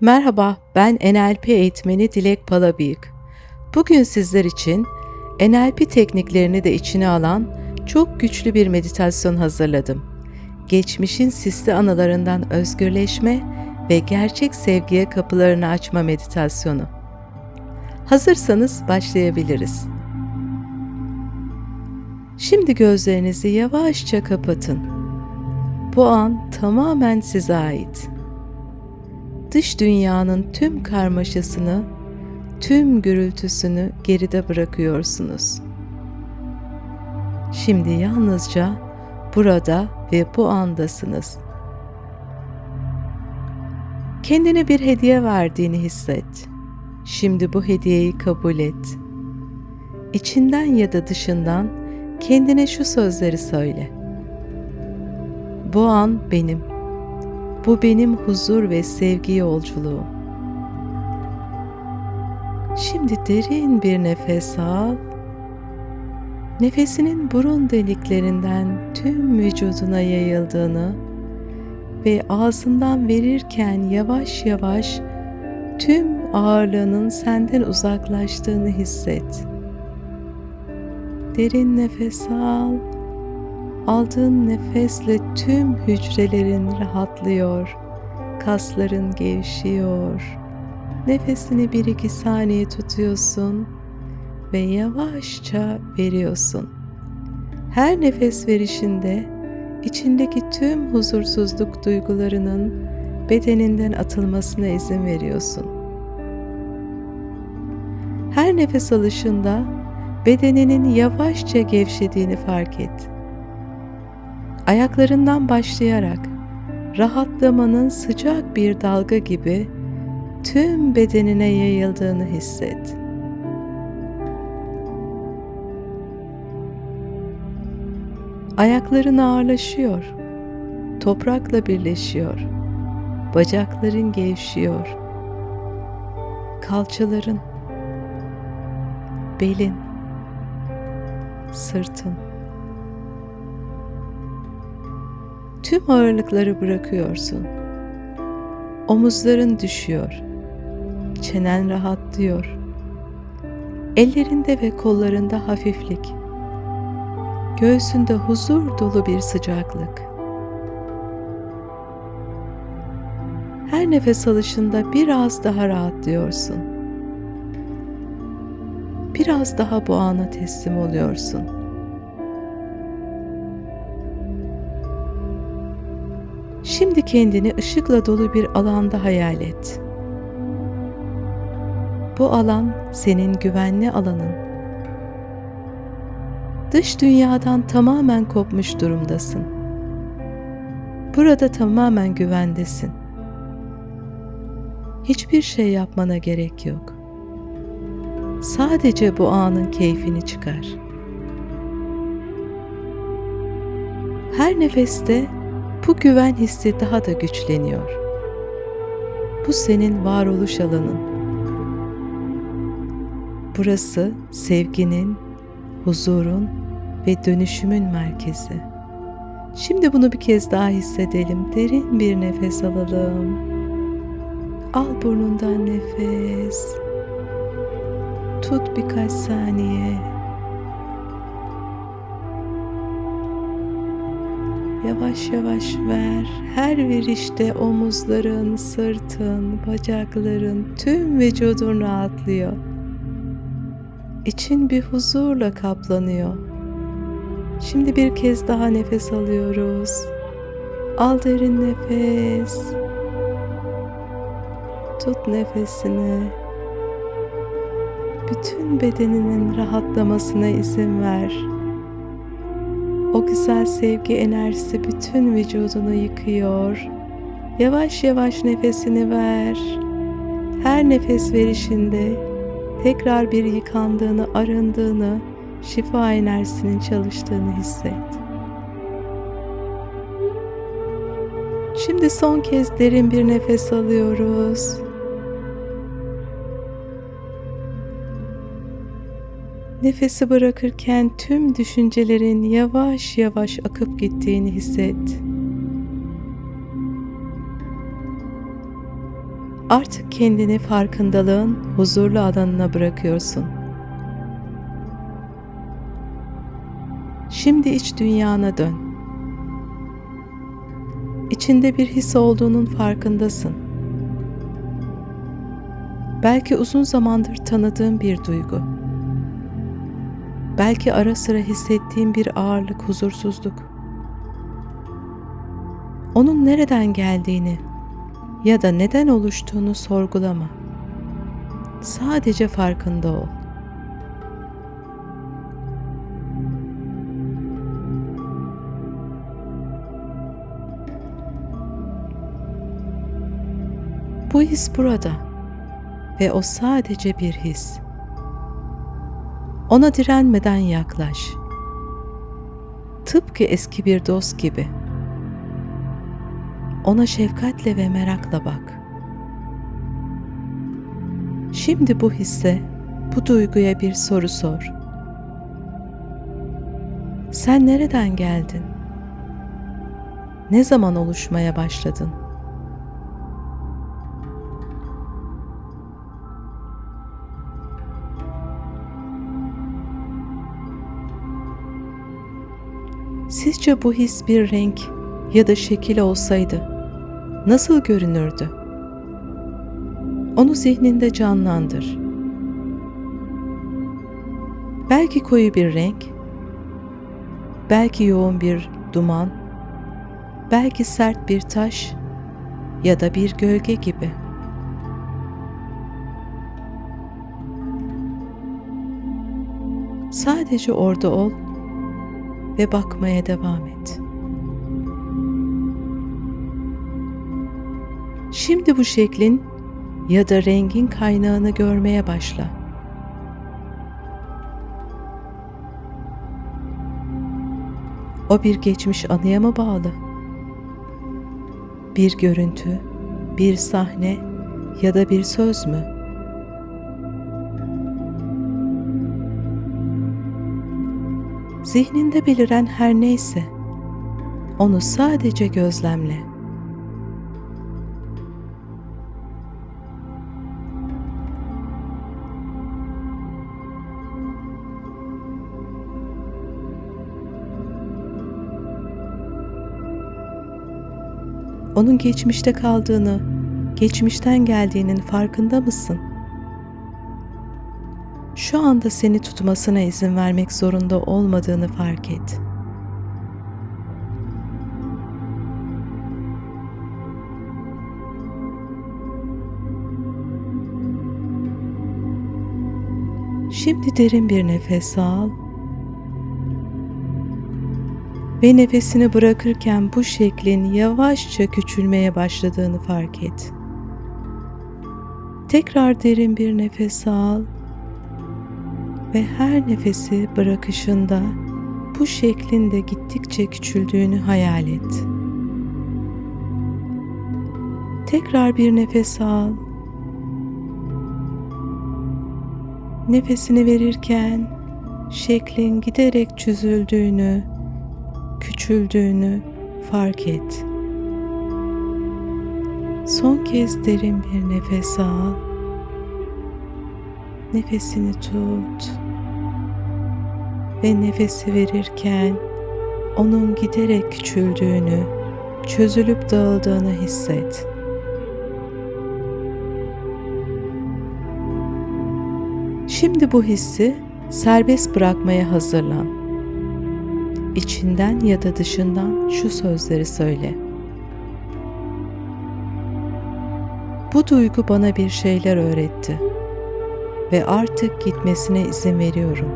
Merhaba, ben NLP eğitmeni Dilek Palabıyık. Bugün sizler için NLP tekniklerini de içine alan çok güçlü bir meditasyon hazırladım. Geçmişin sisli anılarından özgürleşme ve gerçek sevgiye kapılarını açma meditasyonu. Hazırsanız başlayabiliriz. Şimdi gözlerinizi yavaşça kapatın. Bu an tamamen size ait dış dünyanın tüm karmaşasını, tüm gürültüsünü geride bırakıyorsunuz. Şimdi yalnızca burada ve bu andasınız. Kendine bir hediye verdiğini hisset. Şimdi bu hediyeyi kabul et. İçinden ya da dışından kendine şu sözleri söyle. Bu an benim. Bu benim huzur ve sevgi yolculuğum. Şimdi derin bir nefes al. Nefesinin burun deliklerinden tüm vücuduna yayıldığını ve ağzından verirken yavaş yavaş tüm ağırlığının senden uzaklaştığını hisset. Derin nefes al Aldığın nefesle tüm hücrelerin rahatlıyor, kasların gevşiyor. Nefesini bir iki saniye tutuyorsun ve yavaşça veriyorsun. Her nefes verişinde içindeki tüm huzursuzluk duygularının bedeninden atılmasına izin veriyorsun. Her nefes alışında bedeninin yavaşça gevşediğini fark et ayaklarından başlayarak rahatlamanın sıcak bir dalga gibi tüm bedenine yayıldığını hisset. Ayakların ağırlaşıyor, toprakla birleşiyor, bacakların gevşiyor, kalçaların, belin, sırtın, Tüm ağırlıkları bırakıyorsun. Omuzların düşüyor. Çenen rahatlıyor. Ellerinde ve kollarında hafiflik. Göğsünde huzur dolu bir sıcaklık. Her nefes alışında biraz daha rahatlıyorsun. Biraz daha bu ana teslim oluyorsun.'' Şimdi kendini ışıkla dolu bir alanda hayal et. Bu alan senin güvenli alanın. Dış dünyadan tamamen kopmuş durumdasın. Burada tamamen güvendesin. Hiçbir şey yapmana gerek yok. Sadece bu anın keyfini çıkar. Her nefeste bu güven hissi daha da güçleniyor. Bu senin varoluş alanın. Burası sevginin, huzurun ve dönüşümün merkezi. Şimdi bunu bir kez daha hissedelim. Derin bir nefes alalım. Al burnundan nefes. Tut birkaç saniye. Yavaş yavaş ver. Her verişte omuzların, sırtın, bacakların, tüm vücudun rahatlıyor. İçin bir huzurla kaplanıyor. Şimdi bir kez daha nefes alıyoruz. Al derin nefes. Tut nefesini. Bütün bedeninin rahatlamasına izin ver. O güzel sevgi enerjisi bütün vücudunu yıkıyor. Yavaş yavaş nefesini ver. Her nefes verişinde tekrar bir yıkandığını, arındığını, şifa enerjisinin çalıştığını hisset. Şimdi son kez derin bir nefes alıyoruz. Nefesi bırakırken tüm düşüncelerin yavaş yavaş akıp gittiğini hisset. Artık kendini farkındalığın huzurlu alanına bırakıyorsun. Şimdi iç dünyana dön. İçinde bir his olduğunun farkındasın. Belki uzun zamandır tanıdığın bir duygu. Belki ara sıra hissettiğin bir ağırlık, huzursuzluk. Onun nereden geldiğini ya da neden oluştuğunu sorgulama. Sadece farkında ol. Bu his burada ve o sadece bir his. Ona direnmeden yaklaş. Tıpkı eski bir dost gibi. Ona şefkatle ve merakla bak. Şimdi bu hisse, bu duyguya bir soru sor. Sen nereden geldin? Ne zaman oluşmaya başladın? Sizce bu his bir renk ya da şekil olsaydı nasıl görünürdü? Onu zihninde canlandır. Belki koyu bir renk, belki yoğun bir duman, belki sert bir taş ya da bir gölge gibi. Sadece orada ol ve bakmaya devam et. Şimdi bu şeklin ya da rengin kaynağını görmeye başla. O bir geçmiş anıya mı bağlı? Bir görüntü, bir sahne ya da bir söz mü? Zihninde beliren her neyse onu sadece gözlemle. Onun geçmişte kaldığını, geçmişten geldiğinin farkında mısın? Şu anda seni tutmasına izin vermek zorunda olmadığını fark et. Şimdi derin bir nefes al ve nefesini bırakırken bu şeklin yavaşça küçülmeye başladığını fark et. Tekrar derin bir nefes al ve her nefesi bırakışında bu şeklinde gittikçe küçüldüğünü hayal et. Tekrar bir nefes al. Nefesini verirken şeklin giderek çözüldüğünü, küçüldüğünü fark et. Son kez derin bir nefes al nefesini tut ve nefesi verirken onun giderek küçüldüğünü, çözülüp dağıldığını hisset. Şimdi bu hissi serbest bırakmaya hazırlan. İçinden ya da dışından şu sözleri söyle. Bu duygu bana bir şeyler öğretti ve artık gitmesine izin veriyorum.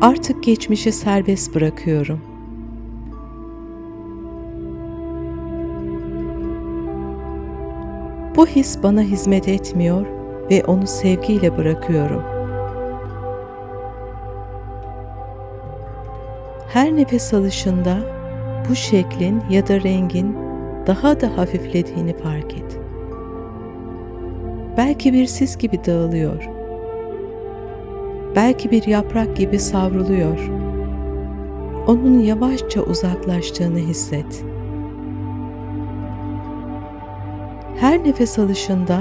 Artık geçmişi serbest bırakıyorum. Bu his bana hizmet etmiyor ve onu sevgiyle bırakıyorum. Her nefes alışında bu şeklin ya da rengin daha da hafiflediğini fark et. Belki bir sis gibi dağılıyor. Belki bir yaprak gibi savruluyor. Onun yavaşça uzaklaştığını hisset. Her nefes alışında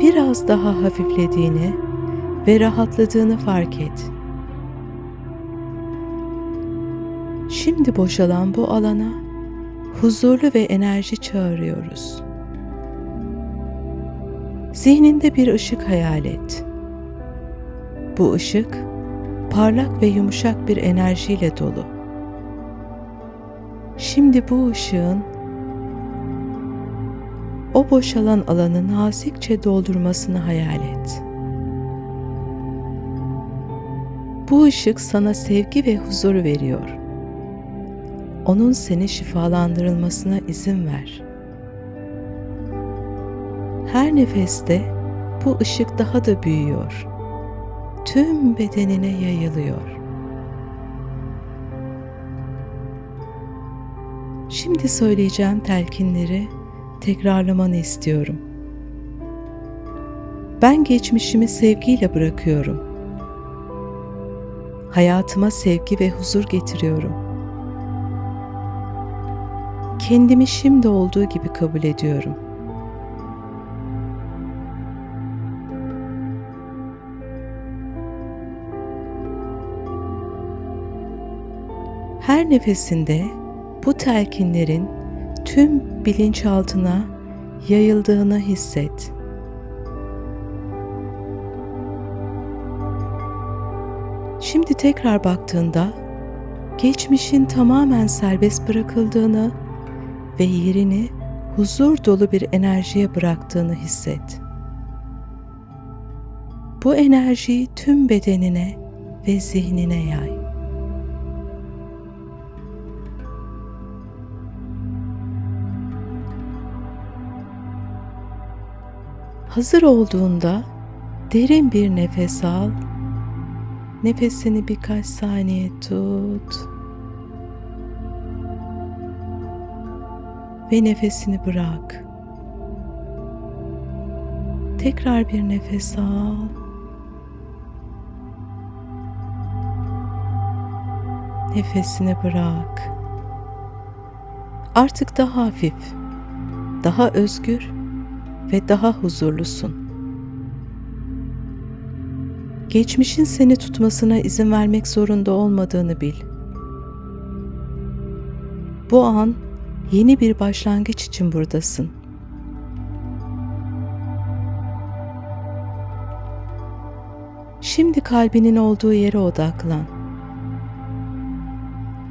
biraz daha hafiflediğini ve rahatladığını fark et. Şimdi boşalan bu alana huzurlu ve enerji çağırıyoruz. Zihninde bir ışık hayal et. Bu ışık parlak ve yumuşak bir enerjiyle dolu. Şimdi bu ışığın o boşalan alanı nazikçe doldurmasını hayal et. Bu ışık sana sevgi ve huzur veriyor. Onun seni şifalandırılmasına izin ver. Her nefeste bu ışık daha da büyüyor. Tüm bedenine yayılıyor. Şimdi söyleyeceğim telkinleri tekrarlamanı istiyorum. Ben geçmişimi sevgiyle bırakıyorum. Hayatıma sevgi ve huzur getiriyorum. Kendimi şimdi olduğu gibi kabul ediyorum. Her nefesinde bu telkinlerin tüm bilinçaltına yayıldığını hisset. Şimdi tekrar baktığında geçmişin tamamen serbest bırakıldığını ve yerini huzur dolu bir enerjiye bıraktığını hisset. Bu enerjiyi tüm bedenine ve zihnine yay. Hazır olduğunda derin bir nefes al. Nefesini birkaç saniye tut. Ve nefesini bırak. Tekrar bir nefes al. Nefesini bırak. Artık daha hafif, daha özgür ve daha huzurlusun. Geçmişin seni tutmasına izin vermek zorunda olmadığını bil. Bu an yeni bir başlangıç için buradasın. Şimdi kalbinin olduğu yere odaklan.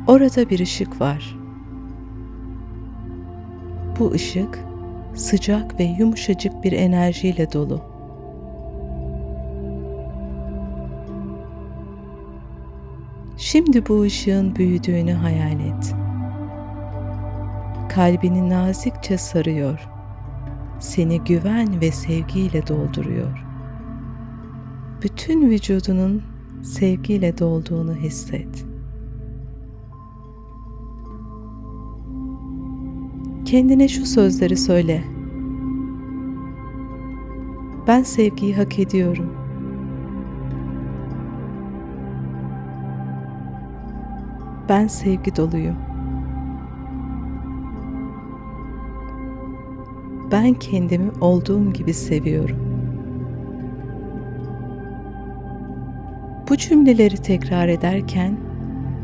Orada bir ışık var. Bu ışık sıcak ve yumuşacık bir enerjiyle dolu. Şimdi bu ışığın büyüdüğünü hayal et. Kalbini nazikçe sarıyor. Seni güven ve sevgiyle dolduruyor. Bütün vücudunun sevgiyle dolduğunu hisset. Kendine şu sözleri söyle. Ben sevgiyi hak ediyorum. Ben sevgi doluyum. Ben kendimi olduğum gibi seviyorum. Bu cümleleri tekrar ederken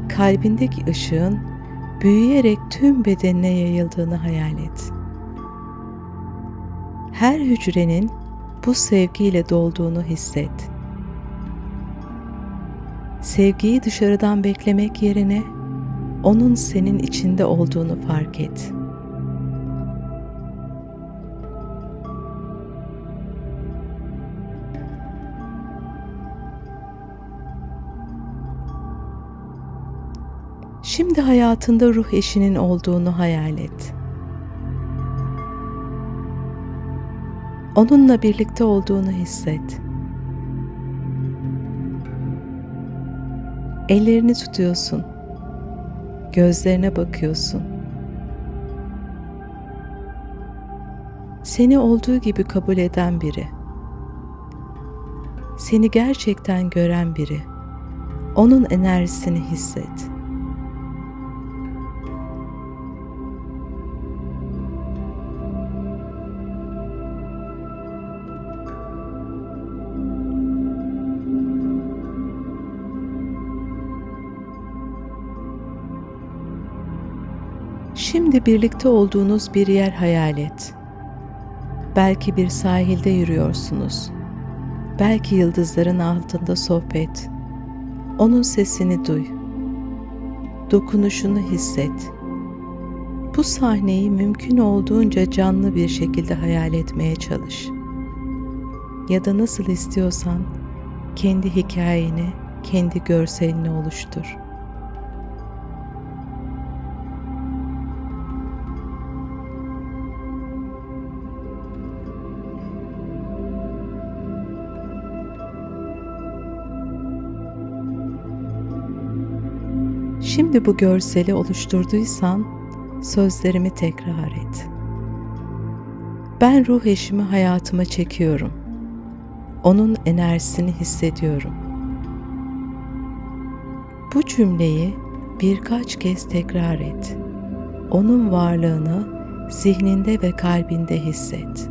kalbindeki ışığın büyüyerek tüm bedenine yayıldığını hayal et. Her hücrenin bu sevgiyle dolduğunu hisset. Sevgiyi dışarıdan beklemek yerine onun senin içinde olduğunu fark et. Şimdi hayatında ruh eşinin olduğunu hayal et. Onunla birlikte olduğunu hisset. Ellerini tutuyorsun. Gözlerine bakıyorsun. Seni olduğu gibi kabul eden biri. Seni gerçekten gören biri. Onun enerjisini hisset. Şimdi birlikte olduğunuz bir yer hayal et. Belki bir sahilde yürüyorsunuz. Belki yıldızların altında sohbet. Onun sesini duy. Dokunuşunu hisset. Bu sahneyi mümkün olduğunca canlı bir şekilde hayal etmeye çalış. Ya da nasıl istiyorsan kendi hikayeni, kendi görselini oluştur. Şimdi bu görseli oluşturduysan sözlerimi tekrar et. Ben ruh eşimi hayatıma çekiyorum. Onun enerjisini hissediyorum. Bu cümleyi birkaç kez tekrar et. Onun varlığını zihninde ve kalbinde hisset.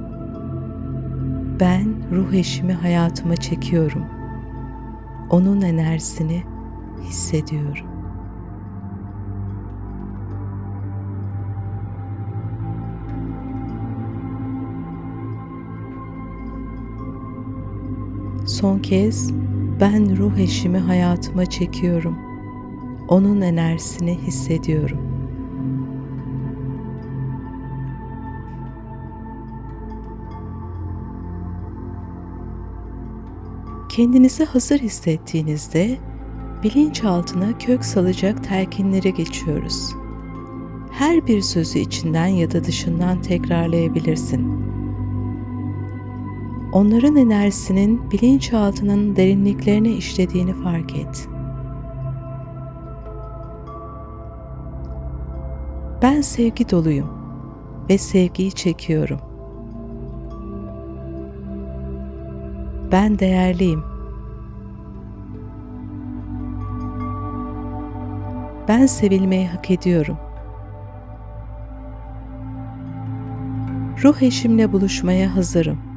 Ben ruh eşimi hayatıma çekiyorum. Onun enerjisini hissediyorum. Son kez ben ruh eşimi hayatıma çekiyorum. Onun enerjisini hissediyorum. Kendinizi hazır hissettiğinizde bilinçaltına kök salacak telkinlere geçiyoruz. Her bir sözü içinden ya da dışından tekrarlayabilirsin onların enerjisinin bilinçaltının derinliklerine işlediğini fark et. Ben sevgi doluyum ve sevgiyi çekiyorum. Ben değerliyim. Ben sevilmeyi hak ediyorum. Ruh eşimle buluşmaya hazırım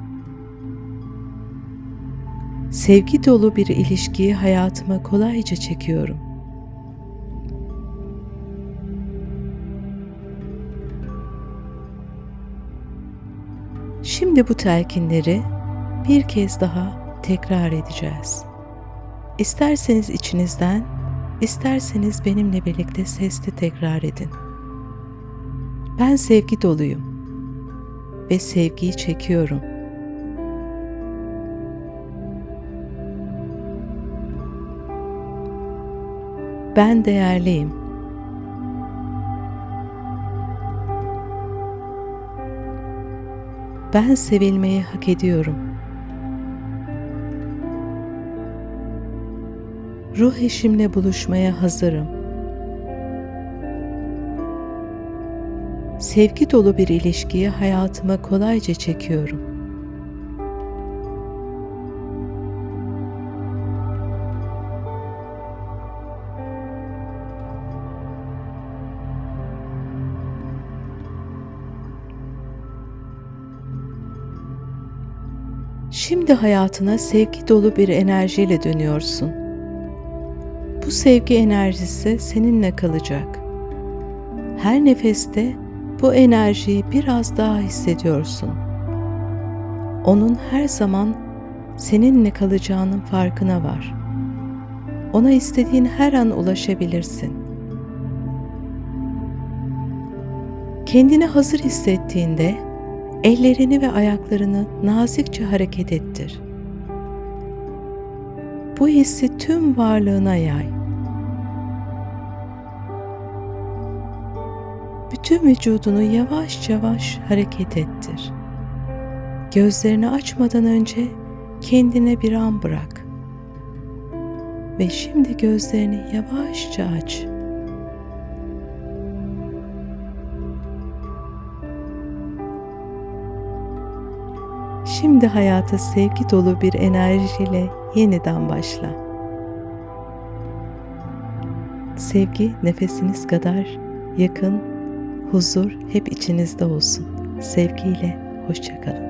sevgi dolu bir ilişkiyi hayatıma kolayca çekiyorum. Şimdi bu telkinleri bir kez daha tekrar edeceğiz. İsterseniz içinizden, isterseniz benimle birlikte sesli tekrar edin. Ben sevgi doluyum ve sevgiyi çekiyorum.'' Ben değerliyim. Ben sevilmeyi hak ediyorum. Ruh eşimle buluşmaya hazırım. Sevgi dolu bir ilişkiyi hayatıma kolayca çekiyorum. Şimdi hayatına sevgi dolu bir enerjiyle dönüyorsun. Bu sevgi enerjisi seninle kalacak. Her nefeste bu enerjiyi biraz daha hissediyorsun. Onun her zaman seninle kalacağının farkına var. Ona istediğin her an ulaşabilirsin. Kendini hazır hissettiğinde Ellerini ve ayaklarını nazikçe hareket ettir. Bu hissi tüm varlığına yay. Bütün vücudunu yavaş yavaş hareket ettir. Gözlerini açmadan önce kendine bir an bırak. Ve şimdi gözlerini yavaşça aç. Şimdi hayata sevgi dolu bir enerjiyle yeniden başla. Sevgi nefesiniz kadar yakın, huzur hep içinizde olsun. Sevgiyle hoşçakalın.